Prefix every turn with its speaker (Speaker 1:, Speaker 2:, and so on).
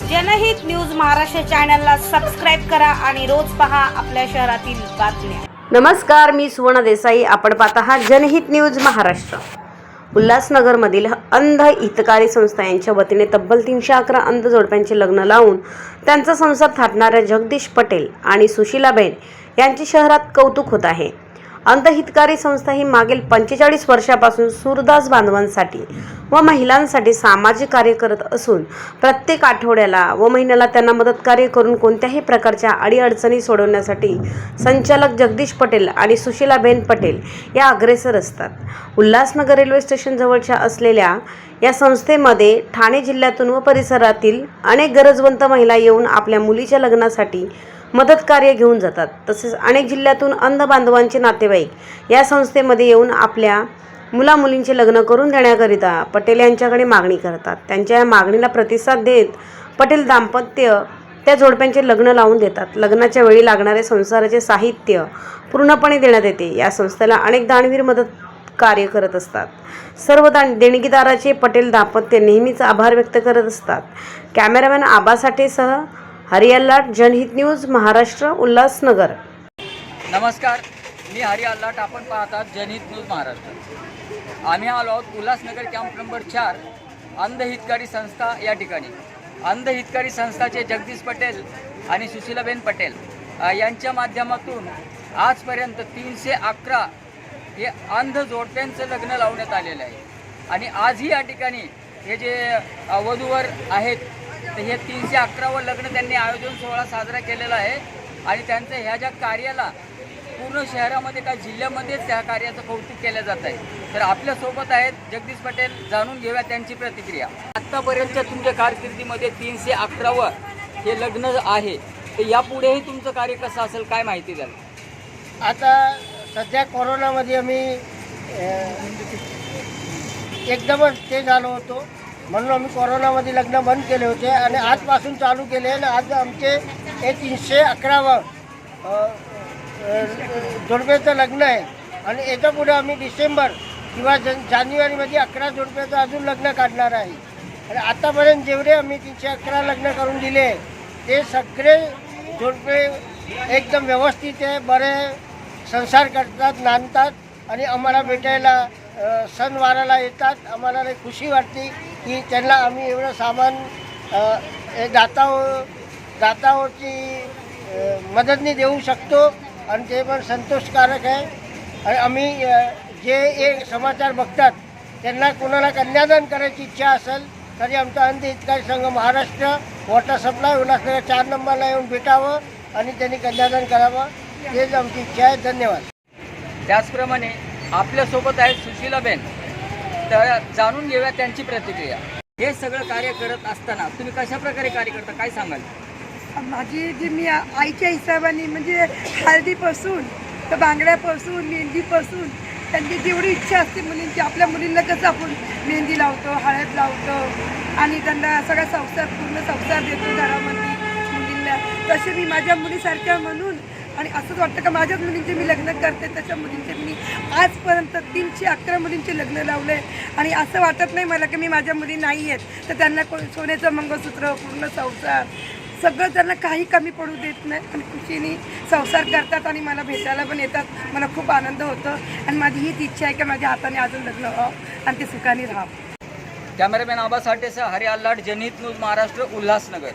Speaker 1: जनहित न्यूज महाराष्ट्र चॅनलला सबस्क्राईब करा आणि रोज पहा आपल्या शहरातील बातम्या.
Speaker 2: नमस्कार मी सुवर्ण देसाई. आपण पाहत आहात जनहित न्यूज महाराष्ट्र. उल्हासनगरमधील अंध हितकारी संस्था यांच्या वतीने तब्बल तीनशे अकरा अंध जोडप्यांचे लग्न लावून त्यांचा संसार थाटणाऱ्या जगदीश पटेल आणि सुशीलाबेन यांचे शहरात कौतुक होत आहे. अंध हितकारी संस्था ही मागील पंचेचाळीस वर्षापासून सूरदास बांधवांसाठी व महिलांसाठी सामाजिक कार्य करत असून प्रत्येक आठवड्याला व महिन्याला त्यांना मदत कार्य करून कोणत्याही प्रकारच्या अडीअडचणी सोडवण्यासाठी संचालक जगदीश पटेल आणि सुशीलाबेन पटेल या अग्रेसर असतात. उल्हासनगर रेल्वे स्टेशन जवळच्या असलेल्या या संस्थेमध्ये ठाणे जिल्ह्यातून व परिसरातील अनेक गरजवंत महिला येऊन आपल्या मुलीच्या लग्नासाठी मदत कार्य घेऊन जातात. तसेच अनेक जिल्ह्यातून अंध बांधवांचे नातेवाईक या संस्थेमध्ये येऊन आपल्या मुलामुलींचे लग्न करून देण्याकरिता पटेल यांच्याकडे मागणी करतात. त्यांच्या या मागणीला प्रतिसाद देत पटेल दाम्पत्य त्या जोडप्यांचे लग्न लावून देतात. लग्नाच्या वेळी लागणारे संसाराचे साहित्य पूर्णपणे देण्यात येते. या संस्थेला अनेक दानवीर मदत कार्य करत असतात. सर्व दान देणगीदाराचे पटेल दाम्पत्य नेहमीच आभार व्यक्त करत असतात. कॅमेरामॅन आबा साठेसह लाट जनहित न्यूज महाराष्ट्र उल्हासनगर.
Speaker 3: नमस्कार. मी हरी अल्लाट आपण पाहतात जनहित न्यूज महाराष्ट्र. आम्ही आलो आहोत उल्हासनगर कॅम्प नंबर चार अंधहितकारी संस्था या ठिकाणी. अंधहितकारी संस्थाचे जगदीश पटेल आणि सुशीलाबेन पटेल यांच्या माध्यमातून आजपर्यंत तीनशे अकरा हे अंध जोडप्यांचं लग्न लावण्यात आलेलं आहे. आणि आजही या ठिकाणी हे जे वधूवर आहेत तर हे तीनशे अकरावं लग्न त्यांनी आयोजन सोहळा साजरा केलेला आहे. आणि त्यांचं ह्या ज्या कार्याला पूर्ण शहरामध्ये का जिल्ह्यामध्येच त्या कार्याचं कौतुक केलं जात आहे. तर आपल्यासोबत आहेत जगदीश पटेल जाणून घेऊया त्यांची प्रतिक्रिया. आत्तापर्यंतच्या तुमच्या कारकिर्दीमध्ये तीनशे अकरावं हे लग्न आहे. तर यापुढेही तुमचं कार्य कसं असेल काय माहिती द्याल?
Speaker 4: आता सध्या कोरोनामध्ये आम्ही एकदमच ते झालो होतो. म्हणून आम्ही कोरोनामध्ये लग्न बंद केले होते आणि आजपासून चालू केले आणि आज आमचे हे तीनशे अकरावं जोडप्याचं लग्न आहे. आणि याच्यापुढे आम्ही डिसेंबर किंवा जन जानेवारीमध्ये अकरा जोडप्याचं अजून लग्न काढणार आहे. आणि आतापर्यंत जेवढे आम्ही तीनशे अकरा लग्न करून दिले ते सगळे जोडपे एकदम व्यवस्थित आहे बरे संसार करतात नांदतात आणि आम्हाला भेटायला सणवाराला येतात. आम्हाला खुशी वाटते की त्यांना आम्ही एवढं सामान अ, हे दातावरची मदतनी देऊ शकतो. आणि ते पण संतोषकारक आहे. आणि आम्ही जे हे समाचार बघतात त्यांना कोणाला कन्यादान करायची इच्छा असेल तरी आमचा अंध हितकारी संघ महाराष्ट्र वॉटर सप्लाय उल्हासनगर चार नंबरला येऊन भेटावं आणि त्यांनी कन्यादान करावं. हेच आमची इच्छा आहे. धन्यवाद.
Speaker 3: त्याचप्रमाणे आपल्यासोबत आहेत सुशीलाबेन. तर जाणून घेऊया त्यांची प्रतिक्रिया. हे सगळं कार्य करत असताना तुम्ही कशा प्रकारे कार्य करता? काय सांगाल?
Speaker 5: माझी जी मी आईच्या हिशोबाने म्हणजे हळदीपासून तर बांगड्यापासून मेहंदीपासून त्यांची जेवढी इच्छा असते मुलींची आपल्या मुलींना कसं आपण मेहंदी लावतो हळद लावतो आणि त्यांना सगळा संसार पूर्ण संसार देतो घरामध्ये मुलींना. तसे मी माझ्या मुलीसारख्या म्हणून आणि असंच वाटतं का माझ्याच मुलींचे मी लग्न करते तशा मुलींचे मी आजपर्यंत तीनशे अकरा मुलींचे लग्न लावले आणि असं वाटत नाही मला की मी माझ्या मुली नाही आहेत. तर त्यांना को सोन्याचं मंगळसूत्र पूर्ण संसार सगळं त्यांना काही कमी पडू देत नाही. आणि खुशीने संसार करतात आणि मला भेटायला पण येतात. मला खूप आनंद होतो. आणि माझी हीच इच्छा आहे की माझ्या हाताने अजून लग्न व्हावं आणि ते सुखाने राहावं.
Speaker 3: कॅमेरामॅन आबा साठेसह हरी अल्लाट न्यूज महाराष्ट्र उल्हासनगर.